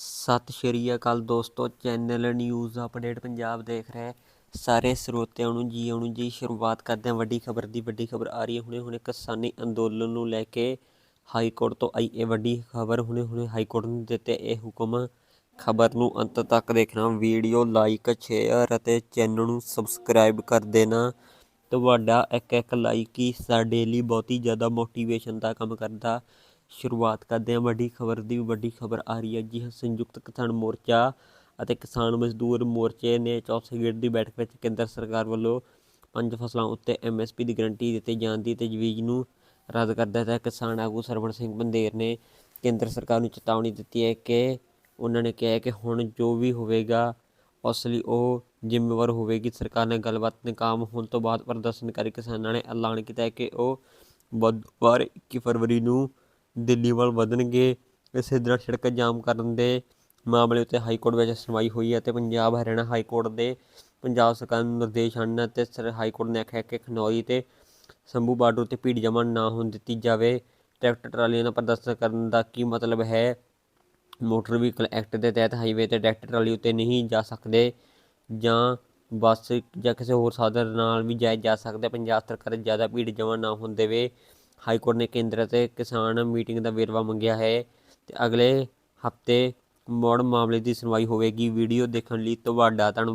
ਸਤਿ ਸ਼੍ਰੀ ਅਕਾਲ ਦੋਸਤੋ, channel news update Punjab ਦੇਖ ਰਹੇ ਸਾਰੇ ਸਰੋਤਿਆਂ ਨੂੰ ਜੀ ਆਉਣ ਜੀ ਸ਼ੁਰੂਆਤ ਕਰਦੇ ਹਾਂ। ਵੱਡੀ ਖਬਰ ਦੀ ਵੱਡੀ ਖਬਰ ਆ ਰਹੀ ਹੈ। ਹੁਣੇ ਹੁਣੇ ਕਿਸਾਨੀ ਅੰਦੋਲਨ ਨੂੰ ਲੈ ਕੇ ਹਾਈ ਕੋਰਟ ਤੋਂ ਆਈ ਇਹ ਵੱਡੀ ਖਬਰ। ਹੁਣੇ ਹੁਣੇ ਹਾਈ ਕੋਰਟ ਨੇ ਦਿੱਤੇ ਇਹ ਹੁਕਮ। ਖਬਰ ਨੂੰ ਅੰਤ ਤੱਕ ਦੇਖਣਾ। ਵੀਡੀਓ ਲਾਈਕ, ਸ਼ੇਅਰ ਅਤੇ ਚੈਨਲ ਨੂੰ ਸਬਸਕ੍ਰਾਈਬ ਕਰ ਦੇਣਾ। ਤੁਹਾਡਾ ਇੱਕ ਇੱਕ ਲਾਈਕ ਹੀ ਸਾਡੇ ਲਈ ਬਹੁਤੀ ਜ਼ਿਆਦਾ ਮੋਟੀਵੇਸ਼ਨ ਦਾ ਕੰਮ ਕਰਦਾ। ਸ਼ੁਰੂਆਤ ਕਰਦੇ ਹਾਂ। ਵੱਡੀ ਖਬਰ ਦੀ ਵੱਡੀ ਖਬਰ ਆ ਰਹੀ ਹੈ ਜੀ ਹਾਂ, ਸੰਯੁਕਤ ਕਿਸਾਨ ਮੋਰਚਾ ਅਤੇ ਕਿਸਾਨ ਮਜ਼ਦੂਰ ਮੋਰਚੇ ਨੇ ਚੌਥੇ ਗੇੜ ਦੀ ਬੈਠਕ ਵਿੱਚ ਕੇਂਦਰ ਸਰਕਾਰ ਵੱਲੋਂ ਪੰਜ ਫਸਲਾਂ ਉੱਤੇ ਐਮਐਸਪੀ ਦੀ ਗਰੰਟੀ ਦਿੱਤੇ ਜਾਣ ਦੀ ਤਜਵੀਜ਼ ਨੂੰ ਰੱਦ ਕਰ ਦਿੱਤਾ। ਹੈ ਕਿਸਾਨ ਆਗੂ ਸਰਵਣ ਸਿੰਘ ਬੰਦੇਰ ਨੇ ਕੇਂਦਰ ਸਰਕਾਰ ਨੂੰ ਚੇਤਾਵਨੀ ਦਿੱਤੀ ਹੈ ਕਿ ਉਹਨਾਂ ਨੇ ਕਿਹਾ ਕਿ ਹੁਣ ਜੋ ਵੀ ਹੋਵੇਗਾ ਉਸ ਲਈ ਉਹ ਜ਼ਿੰਮੇਵਾਰ ਹੋਵੇਗੀ। ਸਰਕਾਰ ਨੇ ਗੱਲਬਾਤ ਨਾਕਾਮ ਹੋਣ ਤੋਂ ਬਾਅਦ ਪ੍ਰਦਰਸ਼ਨਕਾਰੀ ਕਿਸਾਨਾਂ ਨੇ ਐਲਾਨ ਕੀਤਾ ਹੈ ਕਿ ਉਹ ਬੁੱਧਵਾਰ 21 ਫਰਵਰੀ ਨੂੰ ਦਿੱਲੀ ਵੱਲ ਵਧਣਗੇ, ਇਸੇ ਤਰ੍ਹਾਂ ਸੜਕ ਜਾਮ ਕਰਨ ਦੇ ਮਾਮਲੇ ਉੱਤੇ ਹਾਈ ਕੋਰਟ ਵਿੱਚ ਸੁਣਵਾਈ ਹੋਈ ਹੈ ਅਤੇ ਪੰਜਾਬ ਹਰਿਆਣਾ ਹਾਈ ਕੋਰਟ ਦੇ ਪੰਜਾਬ ਸਰਕਾਰ ਨੂੰ ਨਿਰਦੇਸ਼ ਹਨ ਅਤੇ ਸਰ ਹਾਈ ਕੋਰਟ ਨੇ ਆਖਿਆ ਕਿ ਖਨੌਰੀ ਤੇ ਸੰਭੂ ਬਾਰਡਰ ਉੱਤੇ ਭੀੜ ਜਮ੍ਹਾਂ ਨਾ ਹੋਣ ਦਿੱਤੀ ਜਾਵੇ। ਟਰੈਕਟਰ ਟਰਾਲੀਆਂ ਦਾ ਪ੍ਰਦਰਸ਼ਨ ਕਰਨ ਦਾ ਕੀ ਮਤਲਬ ਹੈ? ਮੋਟਰ ਵਹੀਕਲ ਐਕਟ ਦੇ ਤਹਿਤ ਹਾਈਵੇ ਤੇ ਟਰੈਕਟਰ ਟਰਾਲੀ ਉੱਤੇ ਨਹੀਂ ਜਾ ਸਕਦੇ ਜਾਂ ਬੱਸ ਜਾਂ ਕਿਸੇ ਹੋਰ ਸਾਧਨ ਨਾਲ ਵੀ ਜਾਇਆ ਜਾ ਸਕਦਾ। ਪੰਜਾਬ ਸਰਕਾਰ ਜ਼ਿਆਦਾ ਭੀੜ ਜਮ੍ਹਾਂ ਨਾ ਹੋਣ ਦੇਵੇ। ਹਾਈ ਕੋਰਟ ਨੇ ਕੇਂਦਰ ਅਤੇ ਕਿਸਾਨ ਮੀਟਿੰਗ ਦਾ ਵੇਰਵਾ ਮੰਗਿਆ ਹੈ ਤੇ ਅਗਲੇ ਹਫ਼ਤੇ ਮੋੜ ਮਾਮਲੇ ਦੀ ਸੁਣਵਾਈ ਹੋਵੇਗੀ। ਵੀਡੀਓ ਦੇਖਣ ਲਈ ਤੁਹਾਡਾ ਧੰਨਵਾਦ।